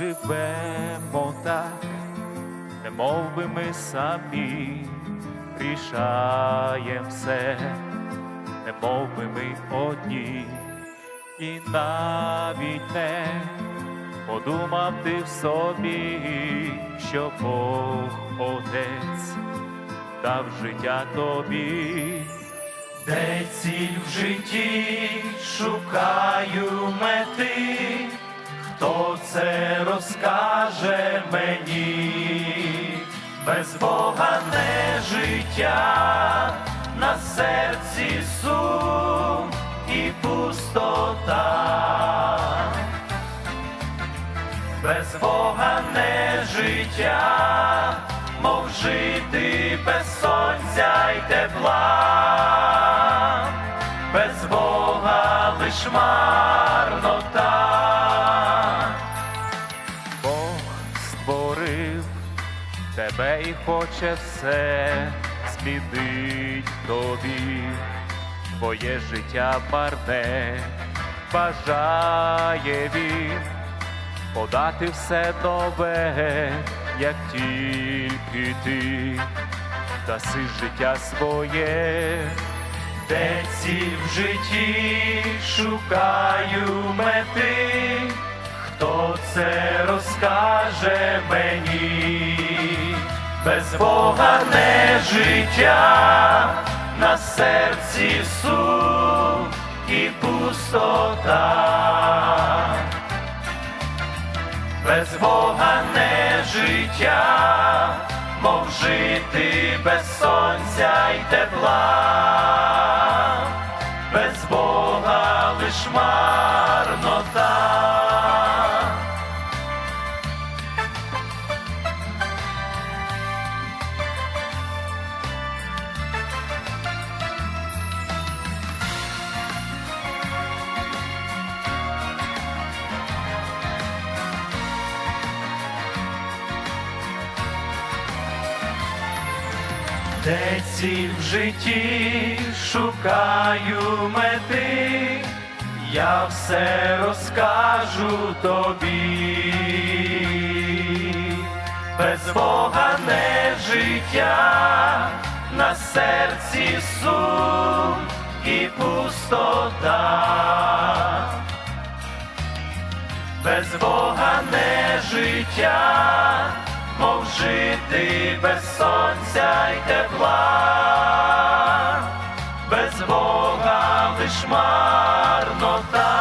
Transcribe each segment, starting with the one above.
живемо так, не мов би ми самі рішаєм все, не мов би ми одні, і навіть не подумав ти в собі, що Бог Отець дав життя тобі. Де ціль в житті? Шукаю мети, хто це розкаже мені, без Бога не життя, на серці сум і пустота, без Бога не життя, мов жити без сонця й тепла, без Бога лиш марнота. Хоче все змінить тобі, твоє життя марне бажає він подати все нове, як тільки ти. Даси життя своє, де ціль в житті шукаю мети, хто це розкаже мені, без Бога не життя, на серці сум і пустота без Бога не життя, мов жити без сонця й тепла, без Бога лиш марнота. Де ціль в житті шукаю мети, я все розкажу тобі. Без Бога не життя, на серці сум і пустота. Без Бога не життя, мов жити без сонця й тепла, без Бога лиш марнота.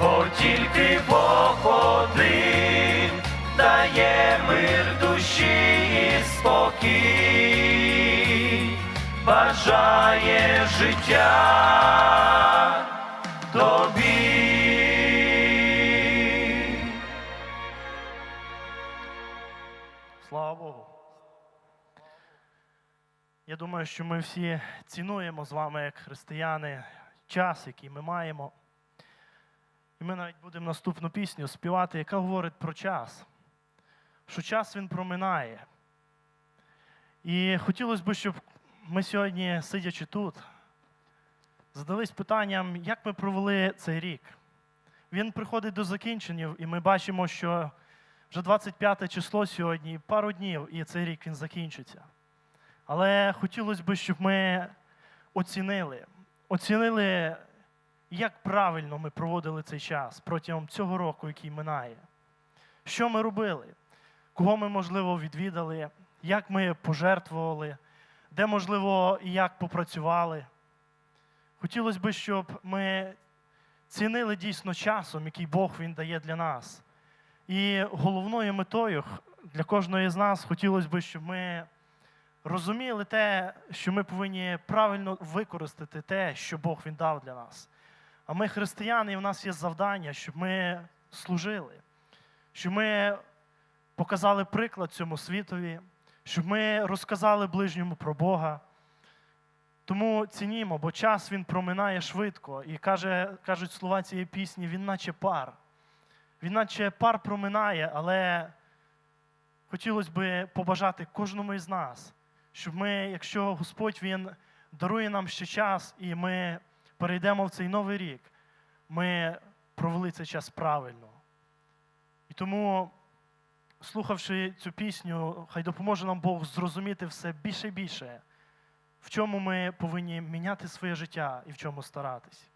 Бо тільки Бог один дає мир душі і спокій, бажає життя тобі. Слава Богу. Я думаю, що ми всі цінуємо з вами, як християни, час, який ми маємо. І ми навіть будемо наступну пісню співати, яка говорить про час, що час він проминає. І хотілося б, щоб ми сьогодні, сидячи тут, задались питанням, як ми провели цей рік. Він приходить до закінчення, і ми бачимо, що вже 25 число сьогодні, пару днів, і цей рік він закінчиться. Але хотілося б, щоб ми оцінили, оцінили, як правильно ми проводили цей час протягом цього року, який минає. Що ми робили? Кого ми, можливо, відвідали, як ми пожертвували, де, можливо, і як попрацювали. Хотілося б, щоб ми цінили дійсно часом, який Бог він дає для нас. І головною метою для кожної з нас хотілося б, щоб ми розуміли те, що ми повинні правильно використати те, що Бог він дав для нас. А ми християни, і в нас є завдання, щоб ми служили, щоб ми показали приклад цьому світові, щоб ми розказали ближньому про Бога. Тому цінімо, бо час він проминає швидко. І каже, кажуть слова цієї пісні, він наче пар. Він наче пар проминає, але хотілося б побажати кожному із нас, щоб ми, якщо Господь Він дарує нам ще час, і ми перейдемо в цей новий рік, ми провели цей час правильно. І тому, слухавши цю пісню, хай допоможе нам Бог зрозуміти все більше і більше, в чому ми повинні міняти своє життя і в чому старатись.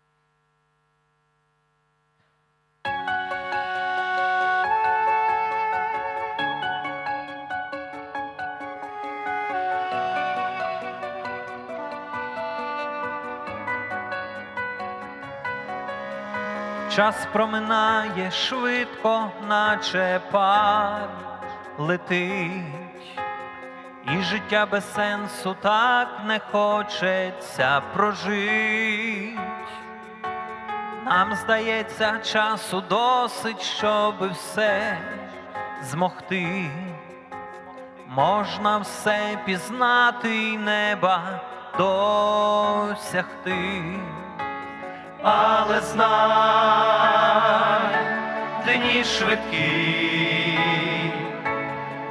Час проминає швидко, наче пар летить, і життя без сенсу так не хочеться прожить. Нам здається, часу досить, щоб все змогти. Можна все пізнати й неба досягти. Але знай, дні швидкі,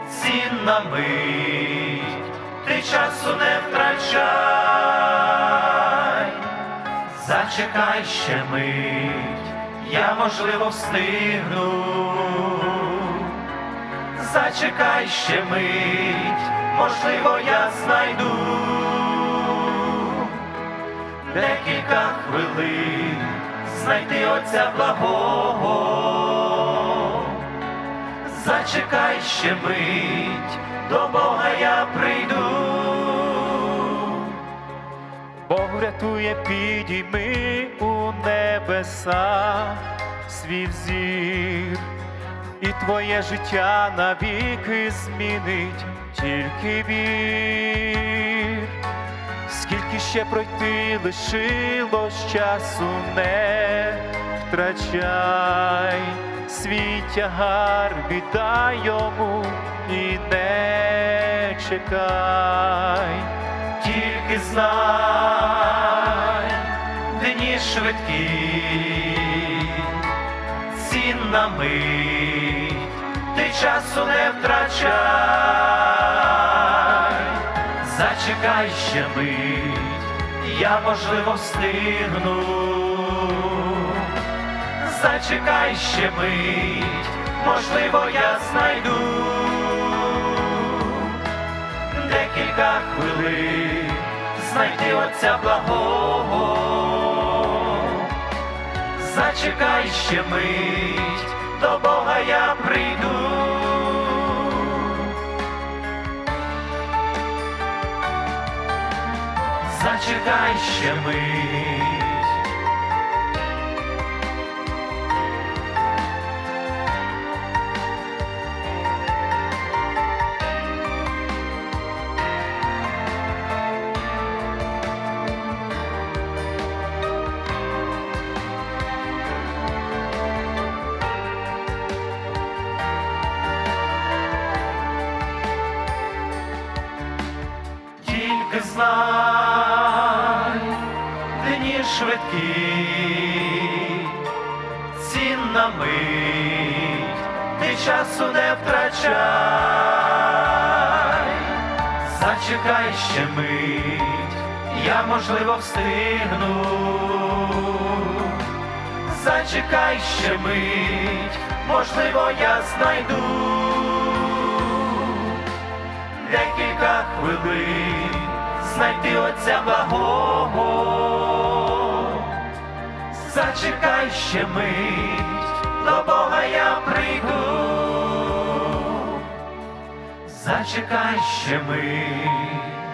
цінна мить, ти часу не втрачай, зачекай ще мить, я можливо встигну. Зачекай ще мить, можливо, я знайду декілька хвилин знайти Отця благого. Зачекай ще мить, до Бога я прийду. Бог врятує, підійми у небеса свій взір, і твоє життя навіки змінить тільки вір. Скільки ще пройти лишилось часу, не втрачай, свій тягар віддай йому і не чекай. Тільки знай, дні швидкі, цінна мить, ти часу не втрачай, зачекай ще мить, я можливо встигну. Зачекай ще мить, можливо, я знайду декілька хвилин знайти Отця благого. Зачекай ще мить, до Бога я прийду. Зачекай ще мить. Швидкі, цінна мить, ти часу не втрачай, зачекай ще мить, я можливо встигну. Зачекай ще мить, можливо, я знайду декілька хвилин знайти Отця благого. Зачекай ще мить, до Бога я прийду. Зачекай ще мить,